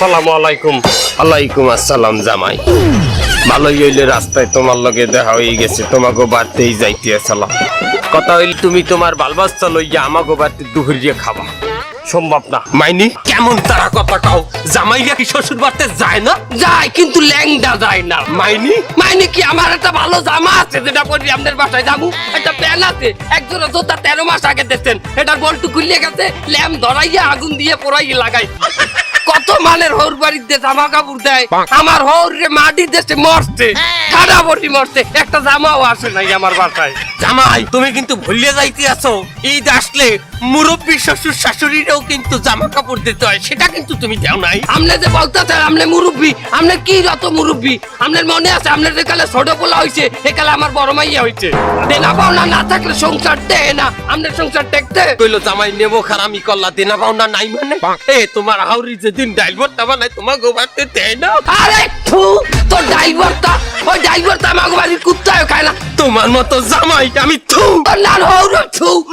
আসসালামু আলাইকুম। আলাইকুম আসসালাম জামাই। ভালোই হইলে রাস্তায় তোমার লগে দেখা হয়ে গেছে তোমাকে বাড়তেই যাইতে আসসালাম কথা হইল তুমি তোমার বাল বাচ্চা লইয়া আমাকে বাড়তে দুপুরিয়ে খাবা। সম্ভব না। মাইনি কেমন তারা কথা কাও জামাইরা কি শ্বশুর বাড়তে যায় না? যায় কিন্তু ল্যাংডা যায় না। মাইনি? মানে কি আমার একটা ভালো জামা আছে যেটা পরি আপনার বাসায় যাব? একটা প্যান আছে একজোড়া জোতা তেরো মাস আগে দেখছেন এটা বল্টু খুলিয়ে গেছে ল্যাম্প ধরাইয়া আগুন দিয়ে পোড়াই লাগাই। কত মানের হৌর বাড়িতে জামা কাপড় দেয়? আমার হৌর রে মাটি দেশে মরছে। ঠাডা বটি মরছে। একটা জামাও আসে নাই আমার বাসায়। জামাই তুমি কিন্তু ভুলিয়ে যাইতে আছো। ঈদ আসলে মুরব্বী শ্বশুর শাশুড়িরাও কিন্তু জামা কাপড় দিতে হয় সেটা কিন্তু তুমি দেও নাই। আমনে যে বলতেছেন আমনে মুরব্বী আমনে কি রত মুরব্বী? আমনের মনে আছে আমনের যে কালে ছোট পোলা হইছে এ কালে আমার বড় মাইয়া হইছে। দেনা পাওনা না থাকলে সংসার দে না। আমনের সংসার টেকতে কইলো জামাই নেব খারামি কল্লা দেনা পাওনা নাই মানে? এ তোমার হাউরি যেদিন ডাইল ভর্তা বানায় তোমার গোবাতে দেয় না। আরে থু তা ড্রাইভারটা ওই ড্রাইভারটা আমার বাড়ির কুত্তায় খায় না। তোমার মতো জামাই আমি থু। নান হৌর থু।